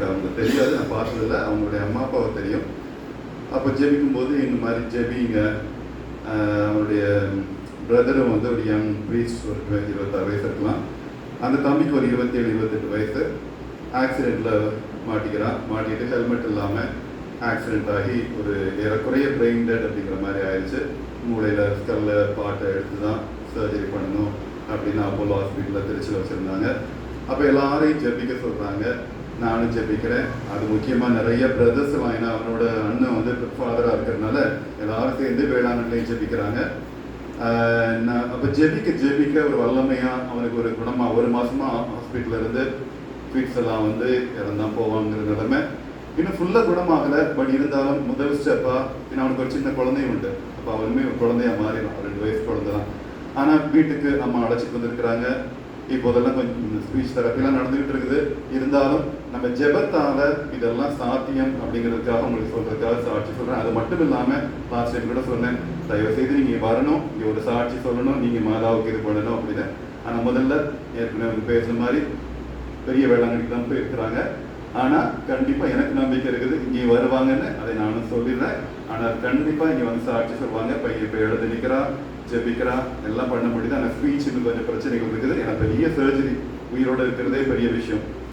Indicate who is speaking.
Speaker 1: எனக்கு அவங்க தெரியாது நான் பார்த்ததில்ல. அவங்களுடைய அம்மா அப்பாவை தெரியும். அப்போ ஜெபிக்கும் போது இந்த மாதிரி ஜெபிங்க. அவனுடைய அவருடைய பிரதரும் வந்து ஒரு யங் ப்ரீஸ் ஒரு இருபத்தாறு வயசு இருக்கலாம். அந்த தம்பிக்கு ஒரு இருபத்தேழு இருபத்தெட்டு வயசு. ஆக்சிடெண்ட்டில் மாட்டிக்கிறான். மாட்டிக்கிட்டு ஹெல்மெட் இல்லாமல் ஆக்சிடென்ட் ஆகி ஒரு ஏறக்குறைய பிரெயின் டெட் அப்படிங்கிற மாதிரி ஆயிடுச்சு மூளையில் ஸ்கல்ல பாட்டை எடுத்து தான் சர்ஜரி பண்ணணும் அப்படின்னு அப்போலோ ஹாஸ்பிட்டலில் திருச்சியில் வச்சுருந்தாங்க. அப்போ எல்லாரையும் ஜெபிக்க சொல்கிறாங்க நானும் ஜெபிக்கிறேன். அது முக்கியமாக நிறைய பிரதர்ஸ் வாங்கினா அவனோட அண்ணன் வந்து ஃபாதராக இருக்கிறதுனால எல்லாரும் சேர்ந்து வேளாண்மையிலையும் ஜெபிக்கிறாங்க. நான் அப்போ ஜெபிக்க ஜெபிக்க ஒரு வல்லமையாக அவனுக்கு ஒரு குணமாக ஒரு மாதமாக ஹாஸ்பிட்டலில் இருந்து ஃபீட்ஸ் எல்லாம் வந்து இறந்தான் போவாங்கிற நிலைமை. இன்னும் ஃபுல்லாக குணமாகலை பட் இருந்தாலும் முதல் ஸ்டெப்பாக ஏன்னா அவனுக்கு ஒரு சின்ன குழந்தையும் உண்டு. அப்போ அவனுமே குழந்தையாக மாறிடும். ரெண்டு வயசு குழந்தை தான் ஆனால் வீட்டுக்கு அம்மா அழைச்சிட்டு வந்திருக்கிறாங்க. இப்போதெல்லாம் கொஞ்சம் ஸ்பீச் தெரப்பிலாம் நடந்துகிட்டு இருக்குது. இருந்தாலும் நம்ம ஜெபத்தால இதெல்லாம் சாத்தியம் அப்படிங்கிறதுக்காக உங்களுக்கு சொல்றதுக்காக சாட்சி சொல்றேன். அது மட்டும் இல்லாம லாஸ்ட் டைம் கூட சொன்னேன் தயவு செய்து நீங்க வரணும் இங்க ஒரு சாட்சி சொல்லணும் நீங்க மாதாவுக்கு இது பண்ணணும் அப்படின்னு. ஆனா முதல்ல ஏற்கனவே வந்து பேசுன மாதிரி பெரிய வேளாங்கண்ணிக்கு தான் போயிருக்கிறாங்க. ஆனா கண்டிப்பா எனக்கு நம்பிக்கை இருக்குது. இங்கே வருவாங்கன்னு அதை நானும் சொல்லிடுறேன். ஆனா கண்டிப்பா இங்க வந்து சாட்சி சொல்லுவாங்க பையன் இப்ப எழுந்து நிக்கிறா ஜெபிக்கிறா எல்லாம் பண்ண முடியுது. ஆனா ஸ்பீச் கொஞ்சம் பிரச்சனைகள் இருக்குது. ஏன்னா பெரிய சர்ஜரி உயிரோட இருக்கிறதே பெரிய விஷயம்.